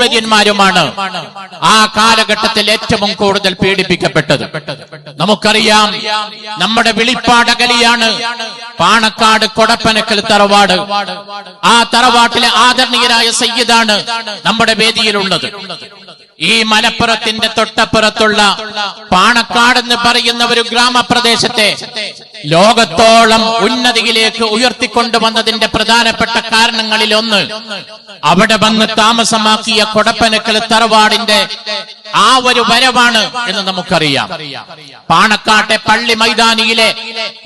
ഊത്വര്യന്മാരുമാണ് ആ കാലഘട്ടത്തിൽ ഏറ്റവും കൂടുതൽ പീഡിപ്പിക്കപ്പെട്ടത്. നമുക്കറിയാം നമ്മുടെ വിളിപ്പാടകലിയാണ് പാണക്കാട് കൊടപ്പനക്കൽ തറവാട്. ആ തറവാട്ടിലെ ആദരണീയരായ സയ്യിദാണ് നമ്മുടെ വേദിയിലുള്ളത്. ഈ മലപ്പുറത്തിന്റെ തൊട്ടപ്പുറത്തുള്ള പാണക്കാട് എന്ന് പറയുന്ന ഒരു ഗ്രാമപ്രദേശത്തെ ലോകത്തോളം ഉന്നതിയിലേക്ക് ഉയർത്തിക്കൊണ്ടുവന്നതിന്റെ പ്രധാനപ്പെട്ട കാരണങ്ങളിൽ ഒന്ന് അവിടെ വന്ന് താമസമാക്കിയ കൊടപ്പനക്കൽ തറവാടിന്റെ ആ ഒരു വരവാണ് എന്ന് നമുക്കറിയാം. പാണക്കാട്ടെ പള്ളി മൈതാനിയിലെ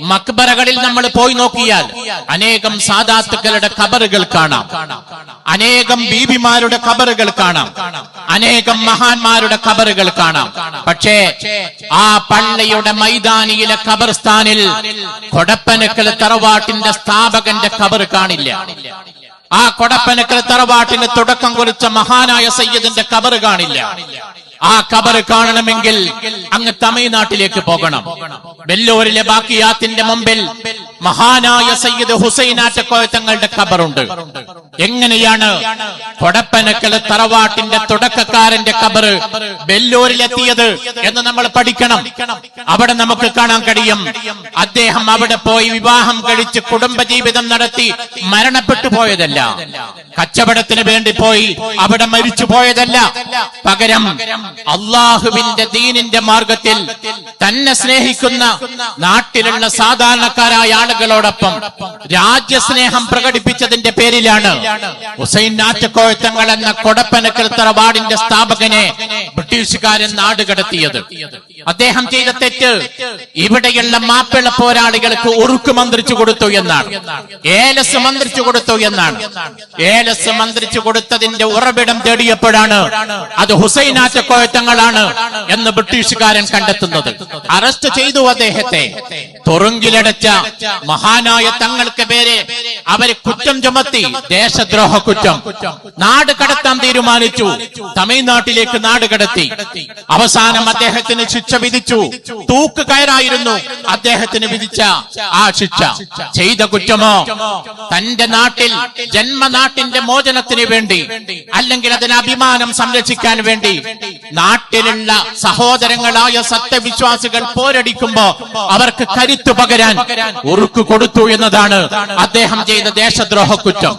മക്ബറകളിൽ നമ്മൾ പോയി നോക്കിയാൽ അനേകം സാദാത്തുക്കളുടെ കബറുകൾ കാണാം. അനേകം ബീബിമാരുടെ കബറുകൾ കാണാം. അനേകം മഹാന്മാരുടെ കബറുകൾ കാണാം. പക്ഷേ ആ പള്ളിയുടെ മൈതാനിയിലെ കബർസ്ഥാനിൽ കൊടപ്പനക്കൽ തറവാട്ടിന്റെ സ്ഥാപകന്റെ കബർ കാണില്ല. ആ കൊടപ്പനക്കൽ തറവാട്ടിന് തുടക്കം കുറിച്ച മഹാനായ സയ്യദിന്റെ കബർ കാണില്ല. ആ കബർ കാണണമെങ്കിൽ അങ്ങ് തമിഴ്നാട്ടിലേക്ക് പോകണം. വെല്ലൂരിലെ ബാക്കിയാത്തിന്റെ മുമ്പിൽ മഹാനായ സയ്യിദ് ഹുസൈനാറ്റക്കോയത്തങ്ങളുടെ ഖബറുണ്ട്. എങ്ങനെയാണ് കൊടപ്പനക്കൽ തറവാട്ടിന്റെ തുടക്കക്കാരന്റെ കബറ് ബെല്ലൂരിലെത്തിയത് എന്ന് നമ്മൾ പഠിക്കണം. അവിടെ നമുക്ക് കാണാൻ കഴിയും. അദ്ദേഹം അവിടെ പോയി വിവാഹം കഴിച്ച് കുടുംബജീവിതം നടത്തി മരണപ്പെട്ടു പോയതല്ല. കച്ചവടത്തിന് വേണ്ടി പോയി അവിടെ മരിച്ചു പോയതല്ല. പകരം അള്ളാഹുവിന്റെ ദീനിന്റെ മാർഗത്തിൽ തന്നെ സ്നേഹിക്കുന്ന നാട്ടിലുള്ള സാധാരണക്കാരായ ആളുകളോടൊപ്പം രാജ്യസ്നേഹം പ്രകടിപ്പിച്ചതിന്റെ പേരിലാണ് ഹുസൈൻ നാറ്റക്കോഴത്തങ്ങൾ എന്ന കൊടപ്പനക്കൽ തറവാടിന്റെ സ്ഥാപകനെ ബ്രിട്ടീഷുകാരൻ നാടുകടത്തിയത്. അദ്ദേഹം ചെയ്ത തെറ്റ് ഇവിടെയുള്ള മാപ്പിള പോരാളികൾക്ക് ഉറുക്ക് മന്ത്രിച്ചു കൊടുത്തു എന്നാണ്. ഏലസ് മന്ത്രിച്ചു കൊടുത്തു എന്നാണ്. ഏലസ് മന്ത്രിച്ചു കൊടുത്തതിന്റെ ഉറവിടം തേടിയപ്പോഴാണ് അത് ഹുസൈൻ ഹുസൈനാറ്റക്കോയത്തങ്ങളാണ് എന്ന് ബ്രിട്ടീഷുകാരൻ കണ്ടെത്തുന്നത്. അറസ്റ്റ് ചെയ്തു അദ്ദേഹത്തെ. തുറുങ്കിലടച്ച മഹാനായ തങ്ങൾക്ക് പേരെ അവർ കുറ്റം ചുമത്തി ദേശദ്രോഹ കുറ്റം. നാട് കടത്താൻ തീരുമാനിച്ചു. തമിഴ്നാട്ടിലേക്ക് നാട് കടത്തി. അവസാനം അദ്ദേഹത്തിന് ശിക്ഷ വിധിച്ചു. തൂക്ക് കയറായിരുന്നു. അദ്ദേഹത്തിന് വിധിച്ച ആ ശിക്ഷ. ചെയ്ത കുറ്റമോ? തന്റെ നാട്ടിൽ ജന്മനാട്ടിന്റെ മോചനത്തിന് വേണ്ടി അല്ലെങ്കിൽ അതിന് അഭിമാനം സംരക്ഷിക്കാൻ വേണ്ടി നാട്ടിലുള്ള സഹോദരങ്ങളായ സത്യവിശ്വാസികൾ പോരടിക്കുമ്പോ അവർക്ക് കരുത്തു പകരാൻ ഉറുക്കു കൊടുത്തു എന്നതാണ് അദ്ദേഹം ചെയ്ത ദേശദ്രോഹ കുറ്റം